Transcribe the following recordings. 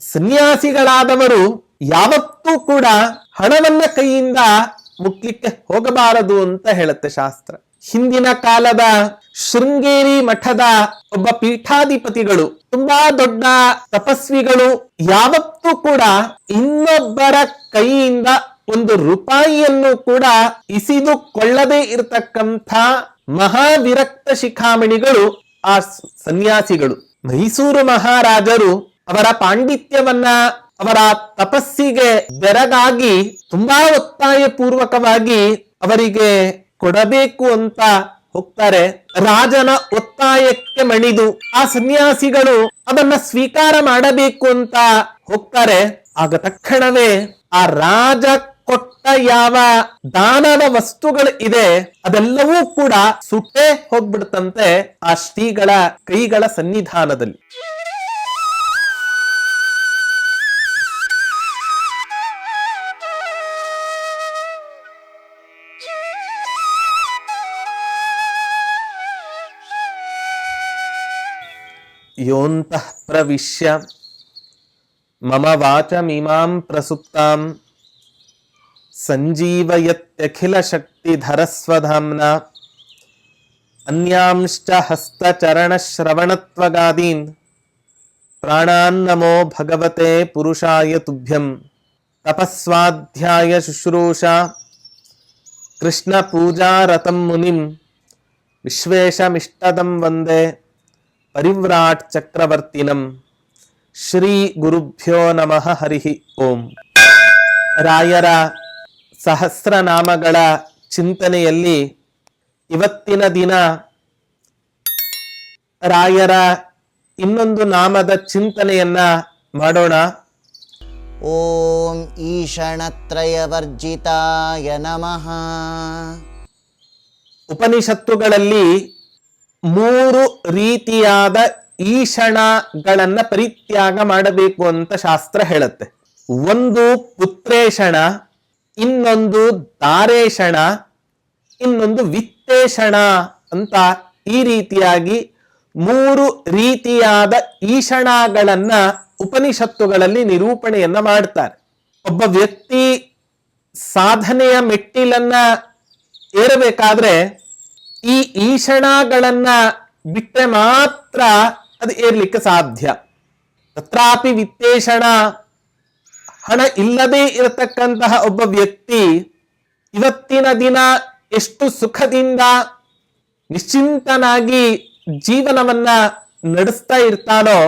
ಸನ್ಯಾಸಿಗಳಾದವರು ಯಾವತ್ತೂ ಕೂಡ ಹಣವನ್ನ ಕೈಯಿಂದ ಮುಟ್ಲಿಕ್ಕೆ ಹೋಗಬಾರದು ಅಂತ ಹೇಳುತ್ತೆ ಶಾಸ್ತ್ರ. ಹಿಂದಿನ ಕಾಲದ ಶೃಂಗೇರಿ ಮಠದ ಒಬ್ಬ ಪೀಠಾಧಿಪತಿಗಳು, ತುಂಬಾ ದೊಡ್ಡ ತಪಸ್ವಿಗಳು ಯಾವತ್ತೂ ಕೂಡ ಇನ್ನೊಬ್ಬರ ಕೈಯಿಂದ ಒಂದು ರೂಪಾಯಿಯನ್ನು ಕೂಡ ಇಸಿದು ಕೊಳ್ಳದೇ ಇರತಕ್ಕಂಥ ಮಹಾವಿರಕ್ತ ಶಿಖಾಮಣಿಗಳು ಆ ಸನ್ಯಾಸಿಗಳು. ಮೈಸೂರು ಮಹಾರಾಜರು ಅವರ ಪಾಂಡಿತ್ಯವನ್ನ ಅವರ ತಪಸ್ಸಿಗೆ ಬೆರಗಾಗಿ ತುಂಬಾ ಒತ್ತಾಯ ಪೂರ್ವಕವಾಗಿ ಅವರಿಗೆ ಕೊಡಬೇಕು ಅಂತ ಹೋಗ್ತಾರೆ. ರಾಜನ ಒತ್ತಾಯಕ್ಕೆ ಮಣಿದು ಆ ಸನ್ಯಾಸಿಗಳು ಅದನ್ನ ಸ್ವೀಕಾರ ಮಾಡಬೇಕು ಅಂತ ಹೋಗ್ತಾರೆ. ಆಗ ತಕ್ಷಣವೇ ಆ ರಾಜ ಕೊಟ್ಟ ಯಾವ ದಾನದ ವಸ್ತುಗಳು ಇದೆ, ಅದೆಲ್ಲವೂ ಕೂಡ ಸುಟ್ಟೇ ಹೋಗ್ಬಿಡ್ತಂತೆ ಆ ಶ್ರೀಗಳ ಕೈಗಳ ಸನ್ನಿಧಾನದಲ್ಲಿ. योऽन्तः प्रविश्य। मम वाचमीमां प्रसुप्तां सञ्जीवयत्यखिलशक्तिधरस्वधाम्ना। अन्यांश्च हस्तचरणश्रवणत्वगादीन्। प्राणान्नमो भगवते पुरुषाय तुभ्यं तपस्वाध्यायशुश्रूषा कृष्णपूजारतं मुनिं विश्वेशमिष्टदं वंदे। ಪರಿವ್ರಾಟ್ ಚಕ್ರವರ್ತಿನಂ ಶ್ರೀ ಗುರುಭ್ಯೋ ನಮಃ ಹರಿಹಿ ಓಂ ರಾಯರ ಸಹಸ್ರನಾಮಗಳ ಚಿಂತನೆಯಲ್ಲಿ ಇವತ್ತಿನ ದಿನ ರಾಯರ ಇನ್ನೊಂದು ನಾಮದ ಚಿಂತನೆಯನ್ನ ಮಾಡೋಣ. ಓಂ ಈಶಣತ್ರಯವರ್ಜಿತಾಯ ನಮಃ. ಉಪನಿಷತ್ತುಗಳಲ್ಲಿ ಮೂರು ರೀತಿಯಾದ ಈಷಣಗಳನ್ನ ಪರಿತ್ಯಾಗ ಮಾಡಬೇಕು ಅಂತ ಶಾಸ್ತ್ರ ಹೇಳುತ್ತೆ. ಒಂದು ಪುತ್ರೇಷಣ ಇನ್ನೊಂದು ದಾರೇಷಣ ಇನ್ನೊಂದು ವಿತ್ತೇಷಣ ಅಂತ ಈ ರೀತಿಯಾಗಿ ಮೂರು ರೀತಿಯಾದ ಈಷಣಗಳನ್ನ ಉಪನಿಷತ್ತುಗಳಲ್ಲಿ ನಿರೂಪಣೆಯನ್ನ ಮಾಡ್ತಾರೆ. ಒಬ್ಬ ವ್ಯಕ್ತಿ ಸಾಧನೆಯ ಮೆಟ್ಟಿಲನ್ನ ಏರಬೇಕಾದ್ರೆ ಈ ಈಷಣಗಳನ್ನ ಬಿಟ್ಟರೆ ಮಾತ್ರ ಅದು ಏರ್ಲಿಕ್ಕೆ ಸಾಧ್ಯ. ತತ್ರಾಪಿ ವಿತ್ತೇಷಣ ಹಣ ಇಲ್ಲದೆ ಇರತಕ್ಕಂತಹ ಒಬ್ಬ ವ್ಯಕ್ತಿ ಇವತ್ತಿನ ದಿನ ಎಷ್ಟು ಸುಖದಿಂದ ನಿಶ್ಚಿಂತನಾಗಿ ಜೀವನವನ್ನ ನಡೆಸ್ತಾ ಇರ್ತಾನೋ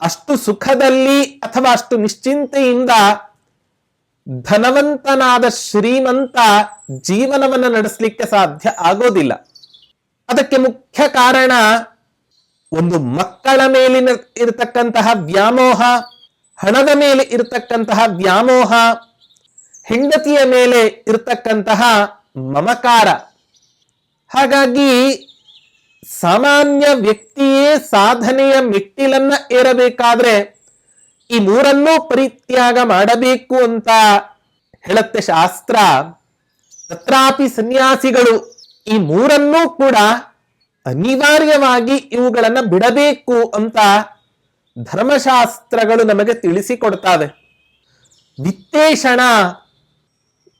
ಅಷ್ಟು ಸುಖದಲ್ಲಿ ಅಥವಾ ಅಷ್ಟು ನಿಶ್ಚಿಂತೆಯಿಂದ ಧನವಂತನಾದ ಶ್ರೀಮಂತ ಜೀವನವನ್ನು ನಡೆಸಲಿಕ್ಕೆ ಸಾಧ್ಯ ಆಗೋದಿಲ್ಲ. ಅದಕ್ಕೆ ಮುಖ್ಯ ಕಾರಣ ಒಂದು ಮಕ್ಕಳ ಮೇಲಿನ ಇರತಕ್ಕಂತಹ ವ್ಯಾಮೋಹ, ಹಣದ ಮೇಲೆ ಇರತಕ್ಕಂತಹ ವ್ಯಾಮೋಹ, ಹೆಂಡತಿಯ ಮೇಲೆ ಇರತಕ್ಕಂತಹ ಮಮಕಾರ. ಹಾಗಾಗಿ ಸಾಮಾನ್ಯ ವ್ಯಕ್ತಿಯೇ ಸಾಧನೆಯ ಮೆಟ್ಟಿಲನ್ನ ಏರಬೇಕಾದ್ರೆ ಈ ಮೂರನ್ನೂ ಪರಿತ್ಯಾಗ ಮಾಡಬೇಕು ಅಂತ ಹೇಳುತ್ತೆ ಶಾಸ್ತ್ರ. ತತ್ರಾಪಿ ಸನ್ಯಾಸಿಗಳು ಈ ಮೂರನ್ನೂ ಕೂಡ ಅನಿವಾರ್ಯವಾಗಿ ಇವುಗಳನ್ನ ಬಿಡಬೇಕು ಅಂತ ಧರ್ಮಶಾಸ್ತ್ರಗಳು ನಮಗೆ ತಿಳಿಸಿಕೊಡ್ತಾವೆ. ವಿತ್ತೇಷಣ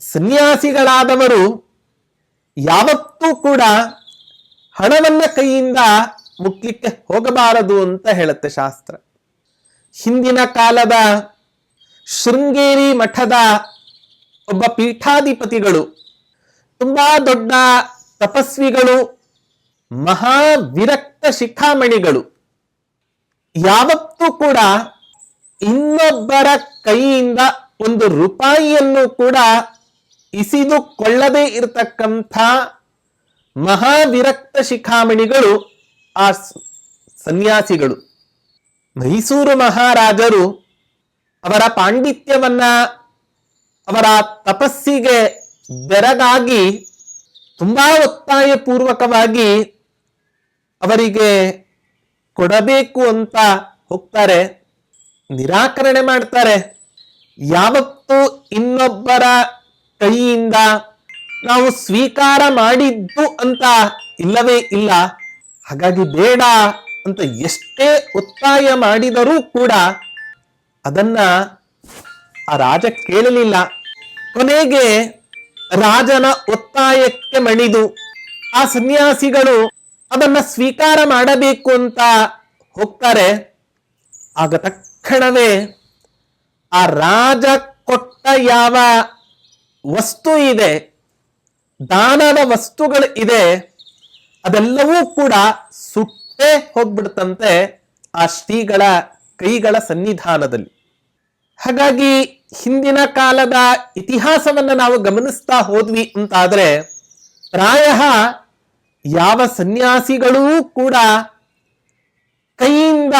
ಸನ್ಯಾಸಿಗಳಾದವರು ಯಾವತ್ತೂ ಕೂಡ ಹಣವನ್ನ ಕೈಯಿಂದ ಮುಟ್ಲಿಕ್ಕೆ ಹೋಗಬಾರದು ಅಂತ ಹೇಳುತ್ತೆ ಶಾಸ್ತ್ರ. ಹಿಂದಿನ ಕಾಲದ ಶೃಂಗೇರಿ ಮಠದ ಒಬ್ಬ ಪೀಠಾಧಿಪತಿಗಳು, ತುಂಬಾ ದೊಡ್ಡ ತಪಸ್ವಿಗಳು ಮಹಾವಿರಕ್ತ ಶಿಖಾಮಣಿಗಳು. ಯಾವತ್ತೂ ಕೂಡ ಇನ್ನೊಬ್ಬರ ಕೈಯಿಂದ ಒಂದು ರೂಪಾಯಿಯನ್ನು ಕೂಡ ಇಸಿದುಕೊಳ್ಳದೇ ಇರತಕ್ಕಂಥ ಮಹಾವಿರಕ್ತ ಶಿಖಾಮಣಿಗಳು ಆ ಸನ್ಯಾಸಿಗಳು. ಮೈಸೂರು ಮಹಾರಾಜರು ಅವರ ಪಾಂಡಿತ್ಯವನ್ನ ಅವರ ತಪಸ್ಸಿಗೆ ಬೆರಗಾಗಿ ತುಂಬಾ ಒತ್ತಾಯ ಪೂರ್ವಕವಾಗಿ ಅವರಿಗೆ ಕೊಡಬೇಕು ಅಂತ ಹೋಗ್ತಾರೆ, ನಿರಾಕರಣೆ ಮಾಡ್ತಾರೆ. ಯಾವತ್ತೂ ಇನ್ನೊಬ್ಬರ ಕೈಯಿಂದ ನಾವು ಸ್ವೀಕಾರ ಮಾಡಿದ್ದು ಅಂತ ಇಲ್ಲವೇ ಇಲ್ಲ. ಹಾಗಾಗಿ ಬೇಡ ಅಂತ ಎಷ್ಟೇ ಒತ್ತಾಯ ಮಾಡಿದರೂ ಕೂಡ ಅದನ್ನ ಆ ರಾಜ ಕೇಳಲಿಲ್ಲ. ಕೊನೆಗೆ ರಾಜನ ಒತ್ತಾಯಕ್ಕೆ ಮಣಿದು ಆ ಸನ್ಯಾಸಿಗಳು ಅದನ್ನ ಸ್ವೀಕಾರ ಮಾಡಬೇಕು ಅಂತ ಹೋಗ್ತಾರೆ. ಆಗ ತಕ್ಷಣವೇ ಆ ರಾಜ ಕೊಟ್ಟ ಯಾವ ವಸ್ತು ಇದೆ, ದಾನದ ವಸ್ತುಗಳು ಇದೆ, ಅದೆಲ್ಲವೂ ಕೂಡ ಸುಟ್ಟೇ ಹೋಗ್ಬಿಡ್ತಂತೆ ಆ ಶ್ರೀಗಳ ಕೈಗಳ ಸನ್ನಿಧಾನದಲ್ಲಿ. ಹಾಗಾಗಿ ಹಿಂದಿನ ಕಾಲದ ಇತಿಹಾಸವನ್ನ ನಾವು ಗಮನಿಸ್ತಾ ಹೋದ್ವಿ ಅಂತಾದ್ರೆ ಪ್ರಾಯ ಯಾವ ಸನ್ಯಾಸಿಗಳೂ ಕೂಡ ಕೈಯಿಂದ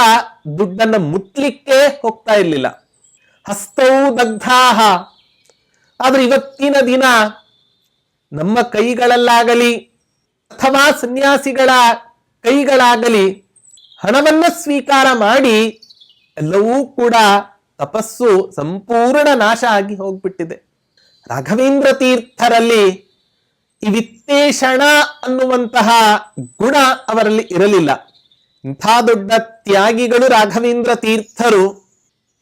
ದುಡ್ಡನ್ನು ಮುಟ್ಲಿಕ್ಕೆ ಹೋಗ್ತಾ ಇರಲಿಲ್ಲ. ಹಸ್ತೌ ದಗ್ಧಾಹ. ಆದ್ರೆ ಇವತ್ತಿನ ದಿನ ನಮ್ಮ ಕೈಗಳಲ್ಲಾಗಲಿ ಅಥವಾ ಸನ್ಯಾಸಿಗಳ ಕೈಗಳಾಗಲಿ ಹಣವನ್ನು ಸ್ವೀಕಾರ ಮಾಡಿ ಎಲ್ಲವೂ ಕೂಡ ತಪಸ್ಸು ಸಂಪೂರ್ಣ ನಾಶ ಆಗಿ ಹೋಗ್ಬಿಟ್ಟಿದೆ. ರಾಘವೇಂದ್ರ ತೀರ್ಥರಲ್ಲಿ ಈ ವಿತ್ತೇಷಣ ಅನ್ನುವಂತಹ ಗುಣ ಅವರಲ್ಲಿ ಇರಲಿಲ್ಲ. ಇಂಥ ದೊಡ್ಡ ತ್ಯಾಗಿಗಳು ರಾಘವೇಂದ್ರ ತೀರ್ಥರು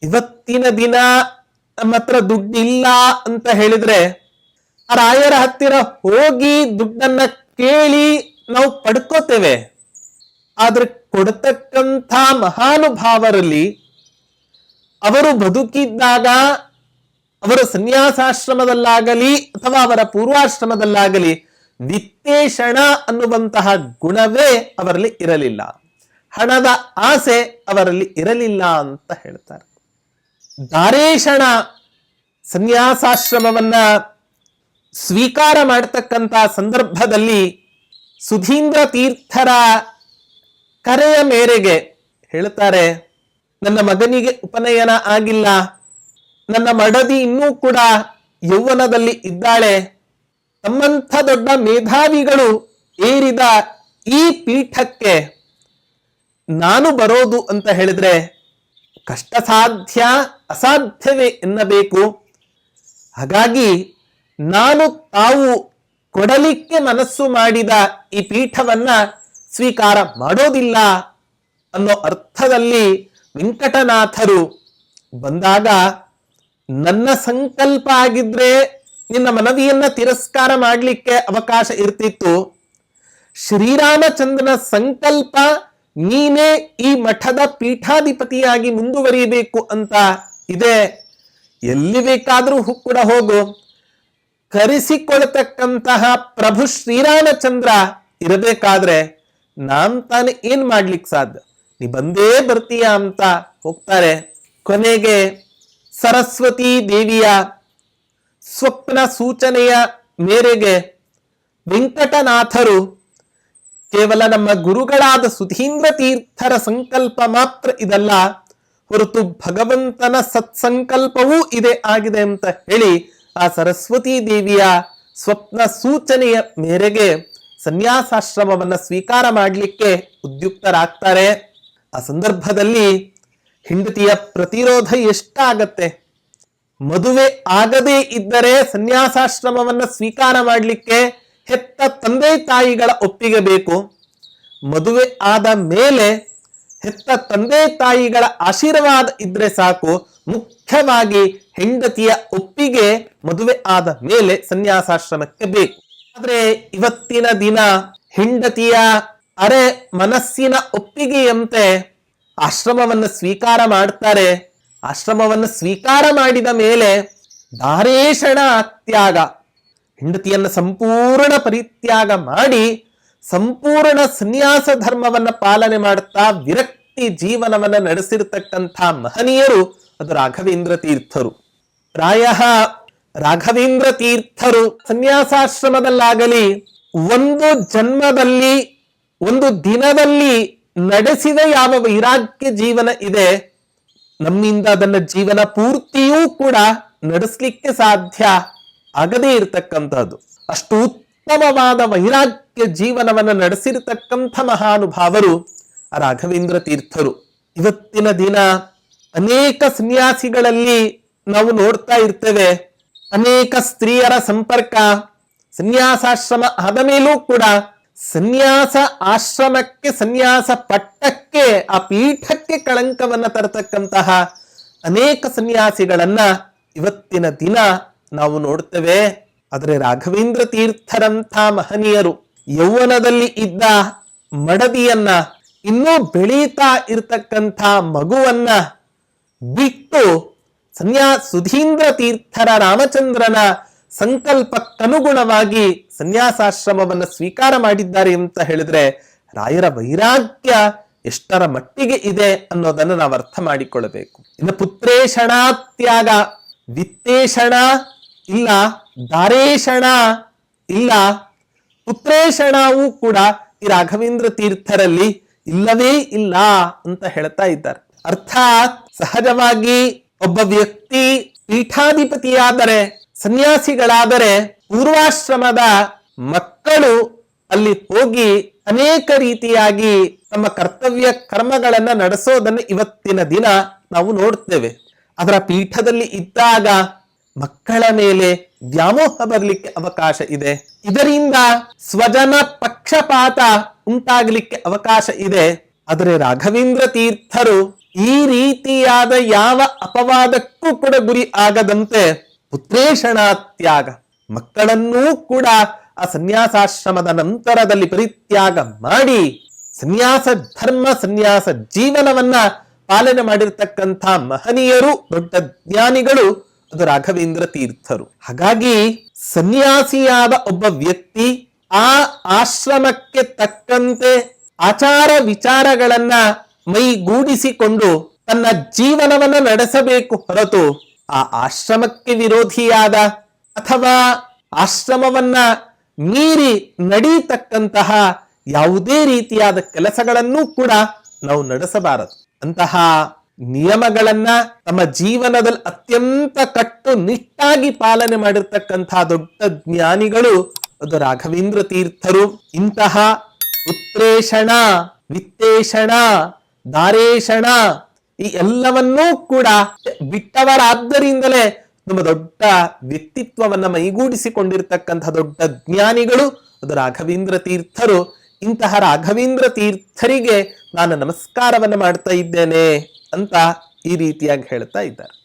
ಇವತ್ತಿನ ದಿನ ನಮ್ಮ ಹತ್ರ ದುಡ್ಡಿಲ್ಲ ಅಂತ ಹೇಳಿದ್ರೆ ಆ ರಾಯರ ಹತ್ತಿರ ಹೋಗಿ ದುಡ್ಡನ್ನ ಕೇಳಿ ನಾವು ಪಡ್ಕೋತೇವೆ. ಆದ್ರೆ ಕೊಡತಕ್ಕಂಥ ಮಹಾನುಭಾವರಲ್ಲಿ ಅವರು ಬದುಕಿದ್ದಾಗ ಅವರು ಸನ್ಯಾಸಾಶ್ರಮದಲ್ಲಾಗಲಿ ಅಥವಾ ಅವರ ಪೂರ್ವಾಶ್ರಮದಲ್ಲಾಗಲಿ ವಿತ್ತೇಷಣ ಅನ್ನುವಂತಹ ಗುಣವೇ ಅವರಲ್ಲಿ ಇರಲಿಲ್ಲ. ಹಣದ ಆಸೆ ಅವರಲ್ಲಿ ಇರಲಿಲ್ಲ ಅಂತ ಹೇಳ್ತಾರೆ. ದಾರೇಷಣ ಸನ್ಯಾಸಾಶ್ರಮವನ್ನ ಸ್ವೀಕಾರ ಮಾಡತಕ್ಕಂತ ಸಂದರ್ಭದಲ್ಲಿ ಸುಧೀಂದ್ರ ತೀರ್ಥರ ಕರೆಯ ಮೇರೆಗೆ ಹೇಳ್ತಾರೆ ನನ್ನ ಮಗನಿಗೆ ಉಪನಯನ ಆಗಿಲ್ಲ. ನನ್ನ ಮಡದಿ ಇನ್ನೂ ಕೂಡ ಯೌವನದಲ್ಲಿ ಇದ್ದಾಳೆ. ತಮ್ಮಂಥ ದೊಡ್ಡ ಮೇಧಾವಿಗಳು ಏರಿದ ಈ ಪೀಠಕ್ಕೆ ನಾನು ಬರೋದು ಅಂತ ಹೇಳಿದ್ರೆ ಕಷ್ಟ ಸಾಧ್ಯ ಅಸಾಧ್ಯವೇ ಎನ್ನಬೇಕು. ಹಾಗಾಗಿ ನಾನು ತಾವು ಕೊಡಲಿಕ್ಕೆ ಮನಸ್ಸು ಮಾಡಿದ ಈ ಪೀಠವನ್ನ ಸ್ವೀಕಾರ ಮಾಡೋದಿಲ್ಲ ಅನ್ನೋ ಅರ್ಥದಲ್ಲಿ ವೆಂಕಟನಾಥರು ಬಂದಾಗ, ನನ್ನ ಸಂಕಲ್ಪ ಆಗಿದ್ರೆ ನಿನ್ನ ಮನವಿಯನ್ನ ತಿರಸ್ಕಾರ ಮಾಡಲಿಕ್ಕೆ ಅವಕಾಶ ಇರ್ತಿತ್ತು. ಶ್ರೀರಾಮಚಂದ್ರನ ಸಂಕಲ್ಪ ನೀನೇ ಈ ಮಠದ ಪೀಠಾಧಿಪತಿಯಾಗಿ ಮುಂದುವರಿಯಬೇಕು ಅಂತ ಇದೆ. ಎಲ್ಲಿ ಬೇಕಾದರೂ ಕೂಡ ಹೋಗು. ಕರೆಸಿಕೊಳ್ತಕ್ಕಂತಹ ಪ್ರಭು ಶ್ರೀರಾಮಚಂದ್ರ ಇರಬೇಕಾದ್ರೆ ನಾನ್ ತಾನೇ ಏನ್ ಮಾಡ್ಲಿಕ್ಕೆ ಸಾಧ್ಯ? ನೀ ಬಂದೇ ಬರ್ತೀಯ ಅಂತ ಹೋಗ್ತಾರೆ. ಕೊನೆಗೆ ಸರಸ್ವತಿ ದೇವಿಯ ಸ್ವಪ್ನ ಸೂಚನೆಯ ಮೇರೆಗೆ ವೆಂಕಟನಾಥರು ಕೇವಲ ನಮ್ಮ ಗುರುಗಳಾದ ಸುಧೀಂದ್ರ ತೀರ್ಥರ ಸಂಕಲ್ಪ ಮಾತ್ರ ಇದಲ್ಲ, ಹೊರತು ಭಗವಂತನ ಸತ್ಸಂಕಲ್ಪವೂ ಇದೆ ಆಗಿದೆ ಅಂತ ಹೇಳಿ ಆ ಸರಸ್ವತಿ ದೇವಿಯ ಸ್ವಪ್ನ ಸೂಚನೆಯ ಮೇರೆಗೆ ಸನ್ಯಾಸಾಶ್ರಮವನ್ನ ಸ್ವೀಕಾರ ಮಾಡಲಿಕ್ಕೆ ಉದ್ಯುಕ್ತರಾಗ್ತಾರೆ. ಆ ಸಂದರ್ಭದಲ್ಲಿ ಹೆಂಡತಿಯ ಪ್ರತಿರೋಧ ಎಷ್ಟಾಗತ್ತೆ? ಮದುವೆ ಆಗದೇ ಇದ್ದರೆ ಸನ್ಯಾಸಾಶ್ರಮವನ್ನ ಸ್ವೀಕಾರ ಮಾಡಲಿಕ್ಕೆ ಹೆತ್ತ ತಂದೆ ತಾಯಿಗಳ ಒಪ್ಪಿಗೆ ಬೇಕು. ಮದುವೆ ಆದ ಮೇಲೆ ಹೆತ್ತ ತಂದೆ ತಾಯಿಗಳ ಆಶೀರ್ವಾದ ಇದ್ರೆ ಸಾಕು. ಮುಖ್ಯವಾಗಿ ಹೆಂಡತಿಯ ಒಪ್ಪಿಗೆ ಮದುವೆ ಆದ ಮೇಲೆ ಸನ್ಯಾಸಾಶ್ರಮಕ್ಕೆ ಬೇಕು. ಆದ್ರೆ ಇವತ್ತಿನ ದಿನ ಹೆಂಡತಿಯ ಅರೆ ಮನಸ್ಸಿನ ಒಪ್ಪಿಗೆಯಂತೆ ಆಶ್ರಮವನ್ನು ಸ್ವೀಕಾರ ಮಾಡ್ತಾರೆ. ಆಶ್ರಮವನ್ನು ಸ್ವೀಕಾರ ಮಾಡಿದ ಮೇಲೆ ದಾರೇಶಣ ತ್ಯಾಗ, ಹೆಂಡತಿಯನ್ನು ಸಂಪೂರ್ಣ ಪರಿತ್ಯಾಗ ಮಾಡಿ ಸಂಪೂರ್ಣ ಸನ್ಯಾಸ ಧರ್ಮವನ್ನ ಪಾಲನೆ ಮಾಡುತ್ತಾ ವಿರಕ್ತಿ ಜೀವನವನ್ನ ನಡೆಸಿರ್ತಕ್ಕಂಥ ಮಹನೀಯರು ಅದು ರಾಘವೇಂದ್ರ ತೀರ್ಥರು. ಪ್ರಾಯ ರಾಘವೇಂದ್ರ ತೀರ್ಥರು ಸನ್ಯಾಸಾಶ್ರಮದಲ್ಲಾಗಲಿ ಒಂದು ಜನ್ಮದಲ್ಲಿ, ಒಂದು ದಿನದಲ್ಲಿ ನಡೆಸಿದ ಯಾವ ವೈರಾಗ್ಯ ಜೀವನ ಇದೆ, ನಮ್ಮಿಂದ ಅದನ್ನ ಜೀವನ ಪೂರ್ತಿಯೂ ಕೂಡ ನಡೆಸಲಿಕ್ಕೆ ಸಾಧ್ಯ ಆಗದೇ ಇರತಕ್ಕಂಥದ್ದು ಅಷ್ಟು ಉತ್ತಮವಾದ ವೈರಾಗ್ಯ ಜೀವನವನ್ನು ನಡೆಸಿರ್ತಕ್ಕಂಥ ಮಹಾನುಭಾವರು ರಾಘವೇಂದ್ರ ತೀರ್ಥರು. ಇವತ್ತಿನ ದಿನ ಅನೇಕ ಸನ್ಯಾಸಿಗಳಲ್ಲಿ ನಾವು ನೋಡ್ತಾ ಇರ್ತೇವೆ ಅನೇಕ ಸ್ತ್ರೀಯರ ಸಂಪರ್ಕ, ಸನ್ಯಾಸಾಶ್ರಮ ಆದ ಮೇಲೂ ಕೂಡ ಸನ್ಯಾಸ ಆಶ್ರಮಕ್ಕೆ, ಸನ್ಯಾಸ ಪಟ್ಟಕ್ಕೆ, ಆ ಪೀಠಕ್ಕೆ ಕಳಂಕವನ್ನ ತರತಕ್ಕಂತಹ ಅನೇಕ ಸನ್ಯಾಸಿಗಳನ್ನ ಇವತ್ತಿನ ದಿನ ನಾವು ನೋಡ್ತೇವೆ. ಆದರೆ ರಾಘವೇಂದ್ರ ತೀರ್ಥರಂಥ ಮಹನೀಯರು ಯೌವನದಲ್ಲಿ ಇದ್ದ ಮಡದಿಯನ್ನ ಇನ್ನೂ ಬೆಳೀತಾ ಇರತಕ್ಕಂಥ ಮಗುವನ್ನ ಬಿಟ್ಟು ಸನ್ಯಾ ಸುಧೀಂದ್ರ ತೀರ್ಥರ ರಾಮಚಂದ್ರನ ಸಂಕಲ್ಪಕ್ಕನುಗುಣವಾಗಿ ಸನ್ಯಾಸಾಶ್ರಮವನ್ನು ಸ್ವೀಕಾರ ಮಾಡಿದ್ದಾರೆ ಅಂತ ಹೇಳಿದ್ರೆ ರಾಯರ ವೈರಾಗ್ಯ ಎಷ್ಟರ ಮಟ್ಟಿಗೆ ಇದೆ ಅನ್ನೋದನ್ನು ನಾವು ಅರ್ಥ ಮಾಡಿಕೊಳ್ಳಬೇಕು. ಇನ್ನು ಪುತ್ರೇಷಣ ತ್ಯಾಗ ವಿತ್ತೇಷಣ ಇಲ್ಲ ದಾರೇಷಣ ಇಲ್ಲ ಪುತ್ರೇಷಣವೂ ಕೂಡ ಈ ರಾಘವೇಂದ್ರ ತೀರ್ಥರಲ್ಲಿ ಇಲ್ಲವೇ ಇಲ್ಲ ಅಂತ ಹೇಳ್ತಾ ಇದ್ದಾರೆ. ಅರ್ಥಾತ್ ಸಹಜವಾಗಿ ಒಬ್ಬ ವ್ಯಕ್ತಿ ಪೀಠಾಧಿಪತಿಯಾದರೆ, ಸನ್ಯಾಸಿಗಳಾದರೆ ಪೂರ್ವಾಶ್ರಮದ ಮಕ್ಕಳು ಅಲ್ಲಿ ಹೋಗಿ ಅನೇಕ ರೀತಿಯಾಗಿ ತಮ್ಮ ಕರ್ತವ್ಯ ಕರ್ಮಗಳನ್ನ ನಡೆಸೋದನ್ನು ಇವತ್ತಿನ ದಿನ ನಾವು ನೋಡ್ತೇವೆ. ಅದರ ಪೀಠದಲ್ಲಿ ಇದ್ದಾಗ ಮಕ್ಕಳ ಮೇಲೆ ವ್ಯಾಮೋಹ ಬರಲಿಕ್ಕೆ ಅವಕಾಶ ಇದೆ. ಇದರಿಂದ ಸ್ವಜನ ಪಕ್ಷಪಾತ ಉಂಟಾಗಲಿಕ್ಕೆ ಅವಕಾಶ ಇದೆ. ಆದರೆ ರಾಘವೇಂದ್ರ ತೀರ್ಥರು ಈ ರೀತಿಯಾದ ಯಾವ ಅಪವಾದಕ್ಕೂ ಕೂಡ ಗುರಿ ಆಗದಂತೆ ಪುತ್ರೇಷಣ ತ್ಯಾಗ ಮಕ್ಕಳನ್ನೂ ಕೂಡ ಆ ಸನ್ಯಾಸಾಶ್ರಮದ ನಂತರದಲ್ಲಿ ಪರಿತ್ಯಾಗ ಮಾಡಿ ಸನ್ಯಾಸ ಧರ್ಮ, ಸನ್ಯಾಸ ಜೀವನವನ್ನ ಪಾಲನೆ ಮಾಡಿರ್ತಕ್ಕಂಥ ಮಹನೀಯರು, ದೊಡ್ಡ ಜ್ಞಾನಿಗಳು ಅದು ರಾಘವೇಂದ್ರ ತೀರ್ಥರು. ಹಾಗಾಗಿ ಸನ್ಯಾಸಿಯಾದ ಒಬ್ಬ ವ್ಯಕ್ತಿ ಆ ಆಶ್ರಮಕ್ಕೆ ತಕ್ಕಂತೆ ಆಚಾರ ವಿಚಾರಗಳನ್ನ ಮೈಗೂಡಿಸಿಕೊಂಡು ತನ್ನ ಜೀವನವನ್ನ ನಡೆಸಬೇಕು ಹೊರತು ಆ ಆಶ್ರಮಕ್ಕೆ ವಿರೋಧಿಯಾದ ಅಥವಾ ಆಶ್ರಮವನ್ನ ಮೀರಿ ನಡೀತಕ್ಕಂತಹ ಯಾವುದೇ ರೀತಿಯಾದ ಕೆಲಸಗಳನ್ನೂ ಕೂಡ ನಾವು ನಡೆಸಬಾರದು. ಅಂತಹ ನಿಯಮಗಳನ್ನ ತಮ್ಮ ಜೀವನದಲ್ಲಿ ಅತ್ಯಂತ ಕಟ್ಟುನಿಟ್ಟಾಗಿ ಪಾಲನೆ ಮಾಡಿರ್ತಕ್ಕಂತಹ ದೊಡ್ಡ ಜ್ಞಾನಿಗಳು ಅದು ರಾಘವೇಂದ್ರ ತೀರ್ಥರು. ಇಂತಹ ಉತ್ರೇಷಣ ವಿತ್ತೇಷಣ ದಾರೇಷಣ ಈ ಎಲ್ಲವನ್ನೂ ಕೂಡ ಬಿಟ್ಟವರಾದ್ದರಿಂದಲೇ ನಮ್ಮ ದೊಡ್ಡ ವ್ಯಕ್ತಿತ್ವವನ್ನ ಮೈಗೂಡಿಸಿಕೊಂಡಿರ್ತಕ್ಕಂಥ ದೊಡ್ಡ ಜ್ಞಾನಿಗಳು ಅದು ರಾಘವೇಂದ್ರ ತೀರ್ಥರು. ಇಂತಹ ರಾಘವೇಂದ್ರ ತೀರ್ಥರಿಗೆ ನಾನು ನಮಸ್ಕಾರವನ್ನು ಮಾಡ್ತಾ ಇದ್ದೇನೆ ಅಂತ ಈ ರೀತಿಯಾಗಿ ಹೇಳ್ತಾ ಇದ್ದಾರೆ.